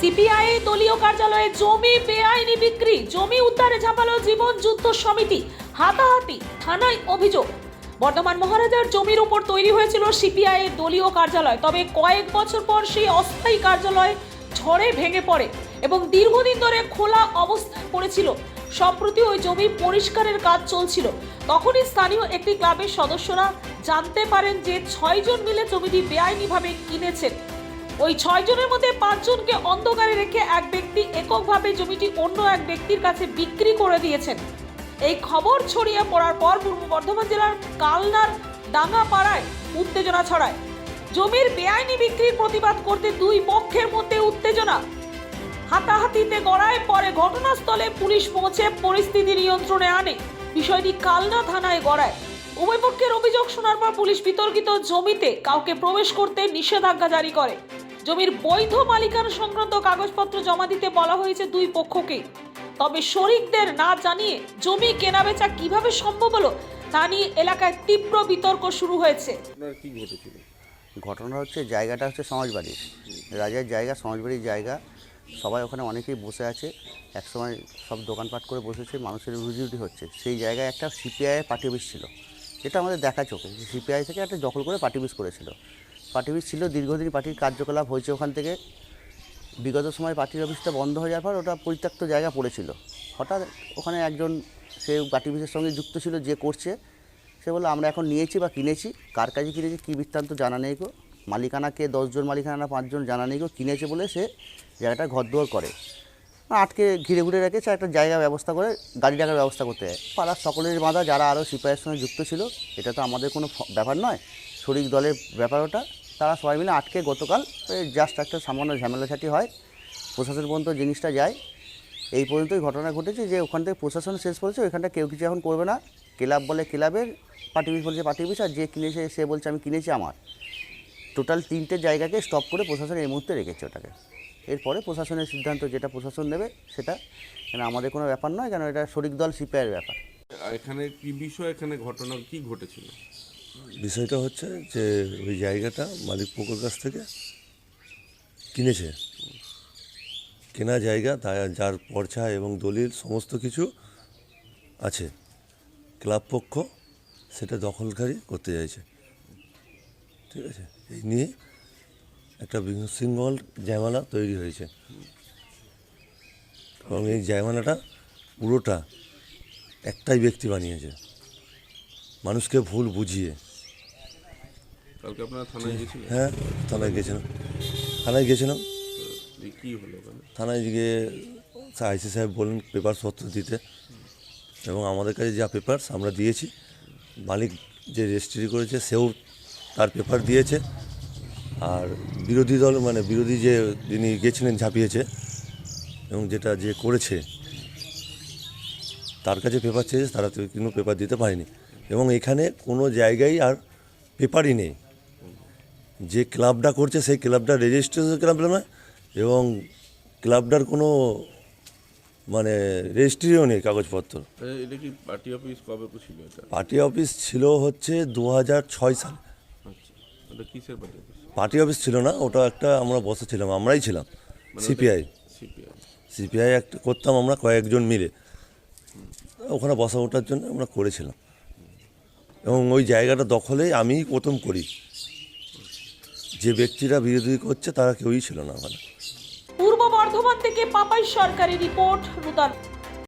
CPI দলীয় কার্যালয়ে জমি বেআইনি বিক্রি, জমি উদ্ধারে ঝাঁপালো জীবন যুদ্ধ সমিতি, হাতাহাতি থানায় অভিযোগ। বর্ধমান মহারাজার জমির উপর তৈরি হয়েছিল সিপিআই দলীয় কার্যালয়, তবে কয়েক বছর পর সেই অস্থায়ী কার্যালয় ঝড়ে ভেঙে পড়ে এবং দীর্ঘদিন ধরে খোলা অবস্থায় পড়েছিল। সম্প্রতি ওই জমি পরিষ্কারের কাজ চলছিল। তখনই স্থানীয় একটি ক্লাবের সদস্যরা জানতে পারেন যে ছয়জন মিলে জমিটি বেআইনিভাবে কিনেছেন। ওই ছয় জনের মধ্যে পাঁচজনকে অন্ধকারে রেখে এক ব্যক্তি এককভাবে জমিটি অন্য এক ব্যক্তির কাছে বিক্রি করে দিয়েছেন। এই খবর ছড়িয়ে পড়ার পর পূর্ব বর্ধমান জেলার কালনার ডাঙ্গাপাড়ায় উত্তেজনা ছড়ায়। জমির বেআইনি বিক্রির প্রতিবাদ করতে দুই পক্ষের মধ্যে উত্তেজনা। হাতাহাতিতে গড়ায় পরে ঘটনাস্থলে পুলিশ পৌঁছে পরিস্থিতি নিয়ন্ত্রণে আনে। বিষয়টি কালনা থানায় গড়ায়। উভয় পক্ষের অভিযোগ শোনার পর পুলিশ বিতর্কিত জমিতে কাউকে প্রবেশ করতে নিষেধাজ্ঞা জারি করে। জমির বৈধ মালিকানা সংক্রান্ত কাগজপত্র জমা দিতে বলা হয়েছে দুই পক্ষকে। তবে শরিকদের না জানিয়ে জমি কেনাবেচা কীভাবে সম্ভব হলো তা নিয়ে এলাকায় তীব্র বিতর্ক শুরু হয়েছে। কি ঘটেছিল? ঘটনা হচ্ছে জায়গাটা হচ্ছে সমাজবাড়ির। রাজার জায়গা সমাজবাড়ির জায়গা। সবাই ওখানে অনেকেই বসে আছে। একসময় সব দোকানপাট করে বসেছে মানুষের রুজি রুটি হচ্ছে। সেই জায়গায় একটা সিপিআই পার্টি অফিস ছিল। যেটা আমাদের দেখা চোখে। সিপিআই থেকে একটা দখল করে পার্টি অফিস করেছিল। পার্টি ছিল, দীর্ঘদিন পার্টির কার্যকলাপ হয়েছে ওখান থেকে। বিগত সময় পার্টির অফিসটা বন্ধ হয়ে যাওয়ার পর ওটা পরিত্যক্ত জায়গা পড়েছিল। হঠাৎ ওখানে একজন, সে পার্টি অফিসের সঙ্গে যুক্ত ছিল যে করছে, সে বলল, আমরা এখন নিয়েছি বা কিনেছি। কার কাজে কিনেছি কী বৃত্তান্ত জানা নেই গো। মালিকানা কে? দশজন মালিকানা না পাঁচজন জানা নেই গো। কিনেছে বলে সে জায়গাটা ঘরদোয়ার করে। আটকে ঘিরে ঘুরে রেখেছে, একটা জায়গা ব্যবস্থা করে, গাড়ি টাকার ব্যবস্থা করতে হয়। পাড়ার সকলের বাঁধা, যারা আরও সিপাহের সঙ্গে যুক্ত ছিল, এটা তো আমাদের কোনো ব্যাপার নয়। শরিক দলের ব্যাপার ওটা। তারা সবাই মিলে আটকে গতকাল জাস্ট একটা সামান্য ঝামেলাঝাটি হয়। প্রশাসন পর্যন্ত জিনিসটা যায়। এই পর্যন্তই ঘটনা ঘটেছে যে ওখান থেকে প্রশাসন শেষ করেছে, ওইখানটা কেউ কিছু এখন করবে না। ক্লাব বলে ক্লাবের, পার্টি অফিস বলছে পার্টি অফিস, আর যে কিনেছে সে বলছে আমি কিনেছি আমার। টোটাল তিনটে জায়গাকে স্টপ করে প্রশাসন এই মুহূর্তে রেখেছে ওটাকে। এরপরে প্রশাসনের সিদ্ধান্ত, যেটা প্রশাসন নেবে সেটা। কেন আমাদের কোনো ব্যাপার নয়, কেন এটা শরিক দল সিপিআইয়ের ব্যাপার। এখানে কি বিষয়, এখানে ঘটনা, কি ঘটেছিল? বিষয়টা হচ্ছে যে ওই জায়গাটা মালিক পক্ষর কাছ থেকে কিনেছে। কেনা জায়গা, তা- যার পর্চা এবং দলিল সমস্ত কিছু আছে। ক্লাব পক্ষ সেটা দখলকারী করতে চাইছে। ঠিক আছে? এই নিয়ে একটা বিশৃঙ্খল জায়মালা তৈরি হয়েছে। এবং এই জায়মালাটা পুরোটা একটাই ব্যক্তি বানিয়েছে। মানুষকে ভুল বুঝিয়ে। কালকে আপনারা থানায় গেছিলেন হ্যাঁ থানায় গেছিলাম থানায় গেছিলাম কি হলো ওখানে? থানায় গিয়ে আইসি সাহেব বললেন পেপার পত্র দিতে। এবং আমাদের কাছে যা পেপারস আমরা দিয়েছি মালিক যে রেজিস্ট্রি করেছে সেও তার পেপার দিয়েছে। আর বিরোধী দল মানে বিরোধী যে যিনি গেছিলেন ঝাঁপিয়েছে এবং যেটা যে করেছে তার কাছে পেপার চেয়েছে তারা তো কোনো পেপার দিতে পারেনি। এবং এখানে কোনো জায়গায় আর পেপারই নেই। যে ক্লাবটা করছে সেই ক্লাবটা রেজিস্ট্রেশন ক্লাব নয় এবং ক্লাবটার কোনো মানে রেজিস্ট্রিও নেই কাগজপত্র। এটা কি পার্টি অফিস কবে ছিল এটা? পার্টি অফিস ছিল হচ্ছে দু হাজার ছয় সালে। আচ্ছা ওটা কিসের পার্টি অফিস? পার্টি অফিস ছিল না ওটা একটা আমরা বসেছিলাম আমরাই ছিলাম সিপিআই। সিপিআই সিপিআই একটা করতাম আমরা কয়েকজন মিলে। ওখানে বসা ওঠার জন্য আমরা করেছিলাম। এবং ওই জায়গাটা দখলে আমিই প্রথম করি। যে ব্যক্তিরা বিরোধী করছে, তারা কেউই ছিল না ওখানে। পূর্ব বর্ধমান থেকে পাপাই সরকারি রিপোর্ট